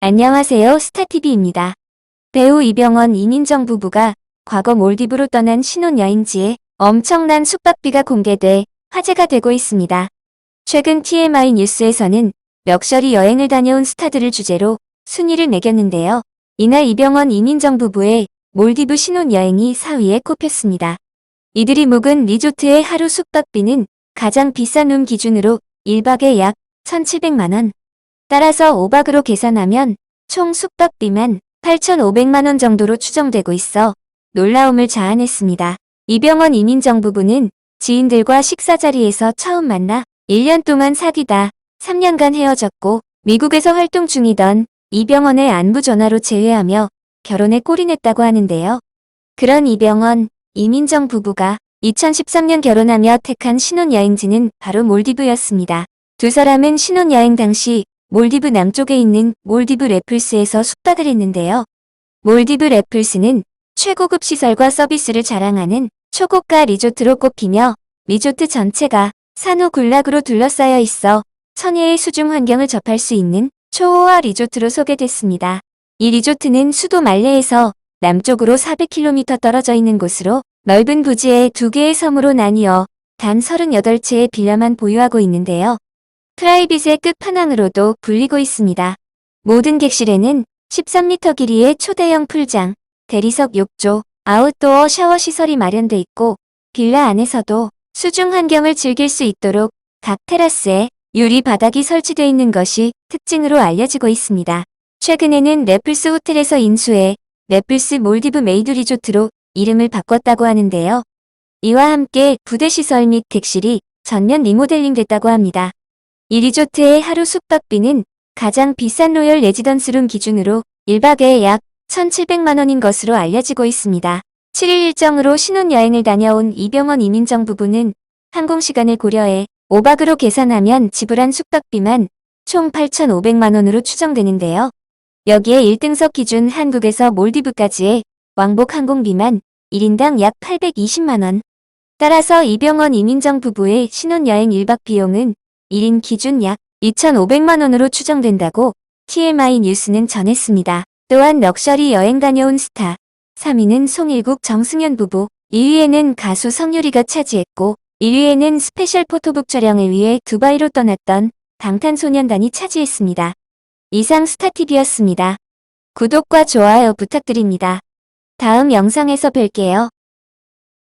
안녕하세요 스타TV입니다. 배우 이병헌 이민정 부부가 과거 몰디브로 떠난 신혼여행지에 엄청난 숙박비가 공개돼 화제가 되고 있습니다. 최근 TMI 뉴스에서는 럭셔리 여행을 다녀온 스타들을 주제로 순위를 매겼는데요. 이날 이병헌 이민정 부부의 몰디브 신혼여행이 4위에 꼽혔습니다. 이들이 묵은 리조트의 하루 숙박비는 가장 비싼 룸 기준으로 1박에 약 1,700만원. 따라서 5박으로 계산하면 총 숙박비만 8,500만원 정도로 추정되고 있어 놀라움을 자아냈습니다. 이병헌 이민정 부부는 지인들과 식사 자리에서 처음 만나 1년 동안 사귀다 3년간 헤어졌고 미국에서 활동 중이던 이병헌의 안부 전화로 재회하며 결혼에 골인했다고 하는데요. 그런 이병헌, 이민정 부부가 2013년 결혼하며 택한 신혼여행지는 바로 몰디브였습니다. 두 사람은 신혼여행 당시 몰디브 남쪽에 있는 몰디브 레플스에서 숙박을 했는데요. 몰디브 레플스는 최고급 시설과 서비스를 자랑하는 초고가 리조트로 꼽히며 리조트 전체가 산호 군락으로 둘러싸여 있어 천혜의 수중 환경을 접할 수 있는 초호화 리조트로 소개됐습니다. 이 리조트는 수도 말레에서 남쪽으로 400km 떨어져 있는 곳으로 넓은 부지에 두 개의 섬으로 나뉘어 단 38채의 빌라만 보유하고 있는데요. 프라이빗의 끝판왕으로도 불리고 있습니다. 모든 객실에는 13m 길이의 초대형 풀장, 대리석 욕조, 아웃도어 샤워 시설이 마련돼 있고 빌라 안에서도 수중 환경을 즐길 수 있도록 각 테라스에 유리 바닥이 설치되어 있는 것이 특징으로 알려지고 있습니다. 최근에는 레플스 호텔에서 인수해 레플스 몰디브 메이드 리조트로 이름을 바꿨다고 하는데요. 이와 함께 부대 시설 및 객실이 전면 리모델링 됐다고 합니다. 이 리조트의 하루 숙박비는 가장 비싼 로열 레지던스룸 기준으로 1박에 약 1,700만원인 것으로 알려지고 있습니다. 7일 일정으로 신혼여행을 다녀온 이병헌 이민정 부부는 항공시간을 고려해 5박으로 계산하면 지불한 숙박비만 총 8,500만원으로 추정되는데요. 여기에 1등석 기준 한국에서 몰디브까지의 왕복 항공비만 1인당 약 820만원. 따라서 이병헌 이민정 부부의 신혼여행 1박 비용은 1인 기준 약 2,500만원으로 추정된다고 TMI 뉴스는 전했습니다. 또한 럭셔리 여행 다녀온 스타 3위는 송일국 정승현 부부 2위에는 가수 성유리가 차지했고 1위에는 스페셜 포토북 촬영을 위해 두바이로 떠났던 방탄소년단이 차지했습니다. 이상 스타TV였습니다. 구독과 좋아요 부탁드립니다. 다음 영상에서 뵐게요.